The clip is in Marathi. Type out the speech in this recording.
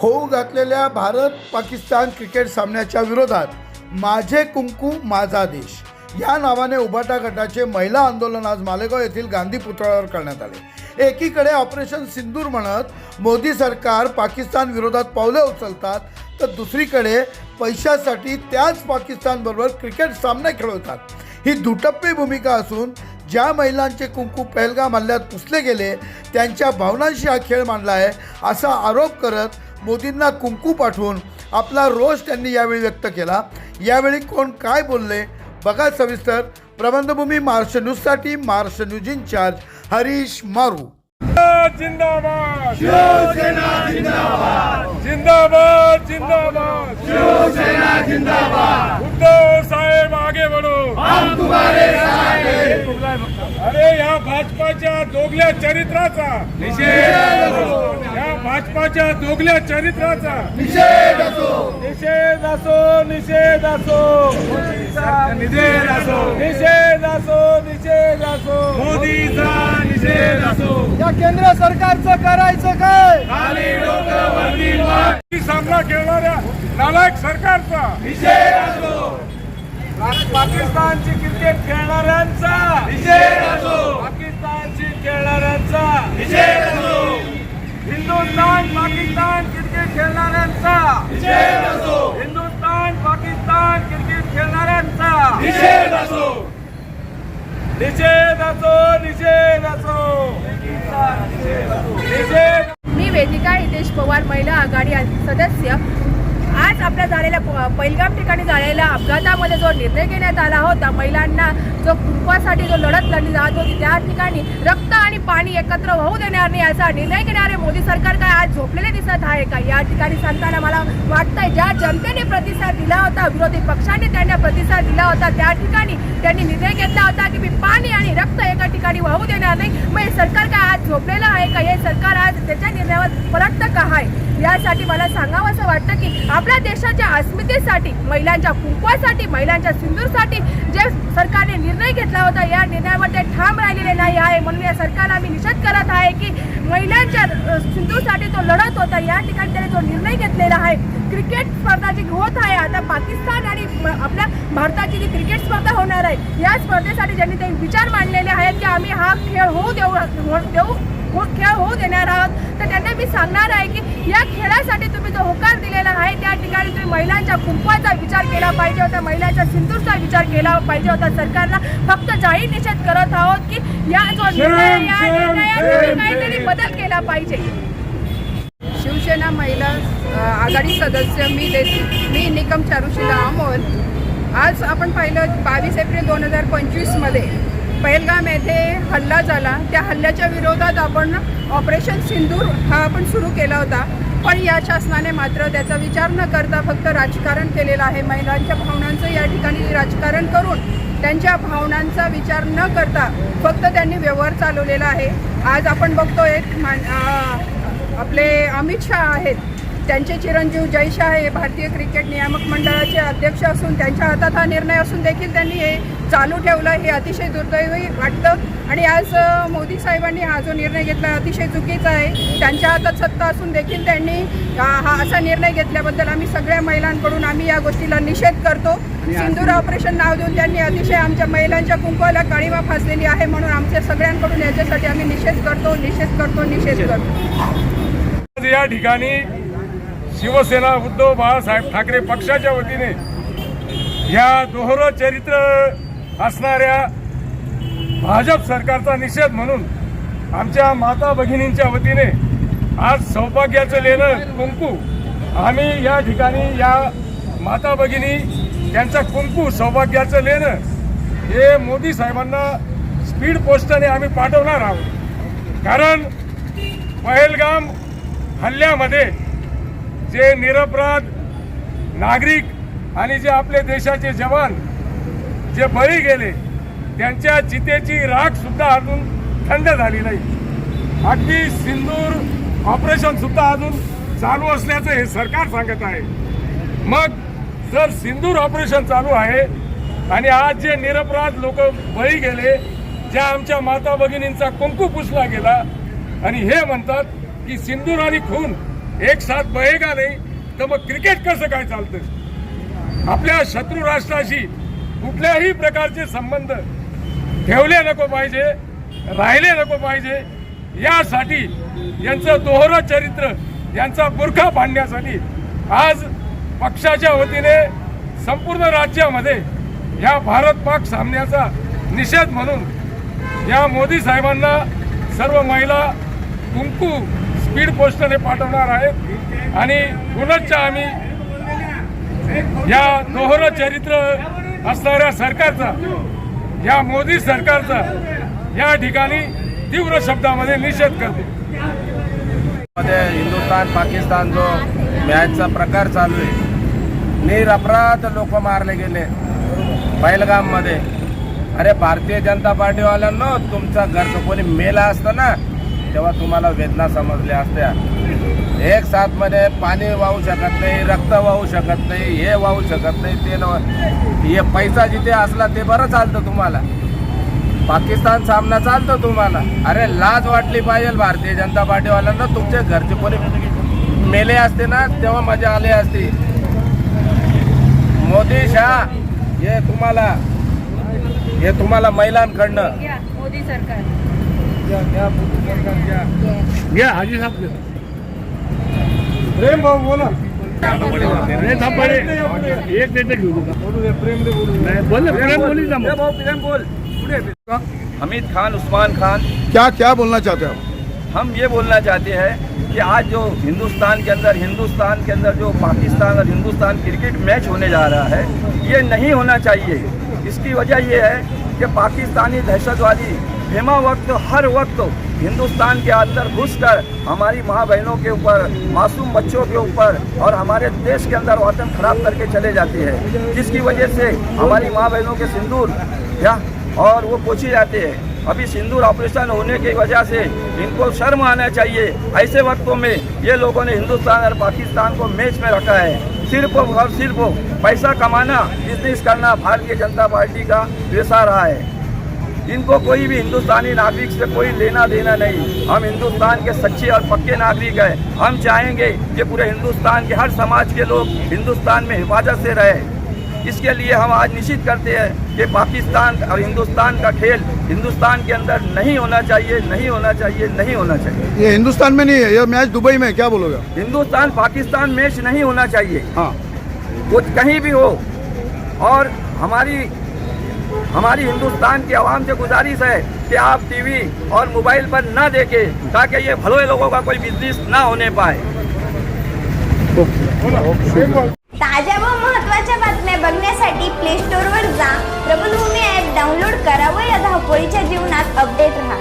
होऊ घातलेल्या भारत पाकिस्तान क्रिकेट सामन्याच्या विरोधात माझे कुंकू माझा देश. या नावाने उभाटा गटाचे महिला आंदोलन आज मालेगाव येथील गांधी पुतळ्यावर करण्यात आले. एकीकडे ऑपरेशन सिंदूर म्हणत मोदी सरकार पाकिस्तान विरोधात पावले उचलतात तर दुसरीकडे पैशासाठी त्याच पाकिस्तानबरोबर क्रिकेट सामने खेळवतात. ही दुटप्पी भूमिका असून ज्या महिलांचे कुंकू पहलगाम हल्ल्यात पुसले गेले त्यांच्या भावनांशी हा खेळ मांडला आहे असा आरोप करत मोदींना कुंकू पाठवून आपला रोष त्यांनी यावेळी व्यक्त केला. यावेळी कोण काय बोलले? बघा सविस्तर. प्रबंधभूमी महाराष्ट्र न्यूजसाठी महाराष्ट्र न्यूज इंचार्ज हरीश मारू. जिंदाबाद. शिवसेना जिंदाबाद. जिंदाबाद जिंदाबाद. शिवसेना जिंदाबाद. उद्धव साहेब आगे बढ़ो हम तुम्हारे अरे या भाजपाच्या दोगल्या चरित्राचा. निषेध या भाजपाच्या दोगल्या चरित्राचा. निषेध असो. निषेध असो निषेध असो. निषेध असो. निषेध असो निषेध असो. मोदीचा निषेध असो या केंद्र सरकारचं करायचं काय? खाली डोकं वरती मान. सामना खेळणाऱ्या नालायक सरकारचा. निषेध असो. पाकिस्तानची क्रिकेट खेळणाऱ्यांचा. निषेध असो. पाकिस्तानची खेळणाऱ्यांचा. निषेध असो. हिंदुस्थान पाकिस्तान क्रिकेट खेळणाऱ्यांचा. निषेध असो. हिंदुस्थान पाकिस्तान क्रिकेट खेळणाऱ्यांचा. निषेध असो निषेध असो. निषेध असो निषेध मी वेदिका हितेश पवार महिला आघाडी सदस्य. आज आपल्या झालेल्या प- पहिलगाम ठिकाणी झालेल्या अपघातामध्ये जो निर्णय घेण्यात आला होता महिलांना जो कुटुंबासाठी जो लढत लढली जात होती त्या ठिकाणी रक्त आणि पाणी एकत्र होऊ देणार नाही याचा निर्णय घेणारे मोदी सरकार काय झोपलेले दिसत आहे का? या ठिकाणी सांगताना मला वाटतंय ज्या जनतेने प्रतिसाद दिला होता विरोधी पक्षांनी त्यांना प्रतिसाद दिला होता त्या ठिकाणी त्यांनी निर्णय घेतला होता की मी पाणी आणि रक्त एका ठिकाणी वाहू देणार नाही. मग हे सरकार काय आज झोपलेलं आहे का? हे सरकार आज त्याच्या निर्णयावर पलटतं का आहे? यासाठी मला सांगावं असं वाटतं की आपल्या देशाच्या अस्मितेसाठी महिलांच्या कुंकवासाठी महिलांच्या सिंदूरसाठी जे सरकारने निर्णय घेतला होता या निर्णयावर ते ठाम राहिलेले नाही आहे. म्हणून या सरकारला मी निषेध करत आहे की महिलांच्या सिंधूसाठी सिंदूरसाठी तो लढत होता. या ठिकाणी त्याने जो निर्णय घेतलेला आहे. क्रिकेट स्पर्धा जी होत आहे आता पाकिस्तान आणि आपल्या भारताची जी क्रिकेट स्पर्धा होणार आहे या स्पर्धेसाठी ज्यांनी ते विचार मांडलेले आहेत की आम्ही हा खेळ होऊ देऊ हो- देऊ खेळ होऊ देणार आहोत? तर त्यांना मी सांगणार आहे की या खेळासाठी तुम्ही जो होकार दिलेला आहे त्या ठिकाणी तुम्ही महिलांच्या कुंकवाचा विचार केला पाहिजे होता महिलांच्या सिंदूरचा विचार केला पाहिजे होता. सरकारला फक्त जाहीर निषेध करत आहोत की या जो निर्णय या निर्णयात काहीतरी. बदल केला पाहिजे. शिवसेना महिला आघाडी सदस्य मी मी निकम चारुशिला अमोल आज आपण पाहिलं बावीस एप्रिल दोन हजार पंचवीसमध्ये पहलगाम येथे हल्ला झाला. त्या हल्ल्याच्या विरोधात आपण ऑपरेशन सिंदूर हा आपण सुरू केला होता. पण या शासनाने मात्र त्याचा विचार न करता फक्त राजकारण केलेलं आहे. महिलांच्या भावनांचं या ठिकाणी राजकारण करून त्यांच्या भावनांचा विचार न करता फक्त त्यांनी व्यवहार चालवलेला आहे. आज आपण बघतोय मान आपले अमित शहा आहेत. त्यांचे चिरंजीव जय शाह हे भारतीय क्रिकेट नियामक मंडळाचे अध्यक्ष असून त्यांच्या हातात हा निर्णय असून देखील त्यांनी हे चालू ठेवलं. हे अतिशय दुर्दैवी वाटतं. आणि आज मोदी साहेबांनी हा जो निर्णय घेतला अतिशय चुकीचा आहे. त्यांच्या हातात सत्ता असून देखील त्यांनी हा असा निर्णय घेतल्याबद्दल आम्ही सगळ्या महिलांकडून आम्ही या गोष्टीला निषेध करतो. सिंदूर ऑपरेशन नाव देऊन त्यांनी अतिशय आमच्या महिलांच्या कुंकवाला काळीमा फासलेली आहे म्हणून आमच्या सगळ्यांकडून याच्यासाठी आम्ही निषेध करतो निषेध करतो निषेध करतो. आज या ठिकाणी शिवसेना उद्धव बाळासाहेब ठाकरे पक्षाच्या वतीने या दोहर चरित्र असणाऱ्या भाजप सरकारचा निषेध म्हणून आमच्या माता भगिनींच्या वतीने आज सौभाग्याचं लेणं कुंकू. आम्ही या ठिकाणी या माता भगिनी त्यांचा कुंकू सौभाग्याचं लेणं हे मोदी साहेबांना स्पीड पोस्टने आम्ही पाठवणार आहोत. कारण पहलगाम हल्ल्यामध्ये जे निरपराध नागरिक आणि जे आपले देशाचे जवान जे बळी गेले त्यांच्या चितेची राख सुद्धा अजून थंड झाली नाही. अगदी सिंदूर ऑपरेशन सुद्धा अजून चालू असल्याचं हे सरकार सांगत आहे. मग जर सिंदूर ऑपरेशन चालू आहे आणि आज जे निरपराध लोक बळी गेले ज्या आमच्या माता भगिनींचा कुंकू पुसला गेला आणि हे म्हणतात की सिंदूर आणि खून एक साथ बहेगा नाही तर मग क्रिकेट कसं काय चालतं आपल्या शत्रू राष्ट्राशी कुठल्याही प्रकारचे संबंध ठेवले नको पाहिजे राहिले नको पाहिजे यासाठी यांचं दोहरं चरित्र यांचा बुरखा पाडण्यासाठी आज पक्षाच्या वतीने संपूर्ण राज्यामध्ये या भारत पाक सामन्याचा निषेध म्हणून या मोदी साहेबांना सर्व महिला कुंकू स्पीड पोस्टने पाठवणार आहेत. आणि पुनश्च आम्ही या दोहर चरित्र असणाऱ्या सरकारचा या मोदी सरकारचा या ठिकाणी तीव्र शब्दामध्ये निषेध करतो. मध्ये हिंदुस्थान पाकिस्तान जो मॅचचा प्रकार चालू आहे निरपराध लोक मारले गेले. बैलगाममध्ये. अरे भारतीय जनता पार्टीवाल्यांना तुमचा घरचं कोणी मेला असतं ना? तेव्हा तुम्हाला वेदना समजल्या असत्या. एक साथमध्ये पाणी वाहू शकत नाही रक्त वाहू शकत नाही हे वाहू शकत नाही ते न हे पैसा जिथे असला ते बरं चालतं तुम्हाला. पाकिस्तान सामना चालतो तुम्हाला. अरे लाज वाटली पाहिजे भारतीय जनता पार्टीवाल्यांना. तुमचे घरचे कोणी मेले असते ना तेव्हा मजा आली असती. मोदी शाह हे तुम्हाला हे तुम्हाला महिलांकडनं मोदी सरकार. घ्या हाजी साहेब प्रेम भाऊ बोला एक मिनिट घेऊ प्रेम बोल प्रेम बोली हमीद खान उस्मान खान। क्या क्या बोलना चाहते हो हम ये बोलना चाहते हैं कि आज जो हिंदुस्तान के अंदर हिंदुस्तान के अंदर जो पाकिस्तान और हिंदुस्तान क्रिकेट मैच होने जा रहा है ये नहीं होना चाहिए। इसकी वजह ये है कि पाकिस्तानी दहशतवादी बेमा वक्त हर वक्त हिंदुस्तान के अंदर घुसकर, हमारी माँ बहनों के ऊपर, मासूम बच्चों के ऊपर और हमारे देश के अंदर वतन खराब करके चले जाती है। जिसकी वजह से हमारी माँ बहनों के सिंदूर, या, और वो पोछी जाते हैं। अभी सिंदूर ऑपरेशन होने की वजह से इनको शर्म आना चाहिए। ऐसे वक्तों में ये लोगों ने हिंदुस्तान और पाकिस्तान को मैच में रखा है। सिर्फ़ और सिर्फ़ पैसा कमाना बिज़नेस करना भारतीय जनता पार्टी का पेशा रहा है। इनको कोई भी हिंदुस्तानी नागरिक से कोई लेना देना नहीं। हम हिंदुस्तान के सच्चे और पक्के नागरिक हैं। हम चाहेंगे कि पूरे हिंदुस्तान के हर समाज के लोग हिंदुस्तान में हिफाजत से रहे। इसके लिए हम आज निश्चित करते हैं कि पाकिस्तान और हिंदुस्तान का खेल हिंदुस्तान के अंदर नहीं होना चाहिए नहीं होना चाहिए नहीं होना चाहिए। ये हिंदुस्तान में नहीं है ये मैच दुबई में क्या बोलोगे हिंदुस्तान पाकिस्तान मैच नहीं होना चाहिए। हाँ। वो कहीं भी हो और हमारी हमारी हिंदुस्तान की आवाम से गुजारिश है कि आप टीवी और मोबाइल पर ना देखें ताकि ये भलोए लोगों का कोई बिजनेस ना होने पाए। ताज्या व महत्त्वाच्या बातम्या बघण्यासाठी प्ले स्टोअरवर जा. प्रबलभूमी ऍप डाउनलोड करा व या धावपळीच्या जीवनात अपडेट राहा.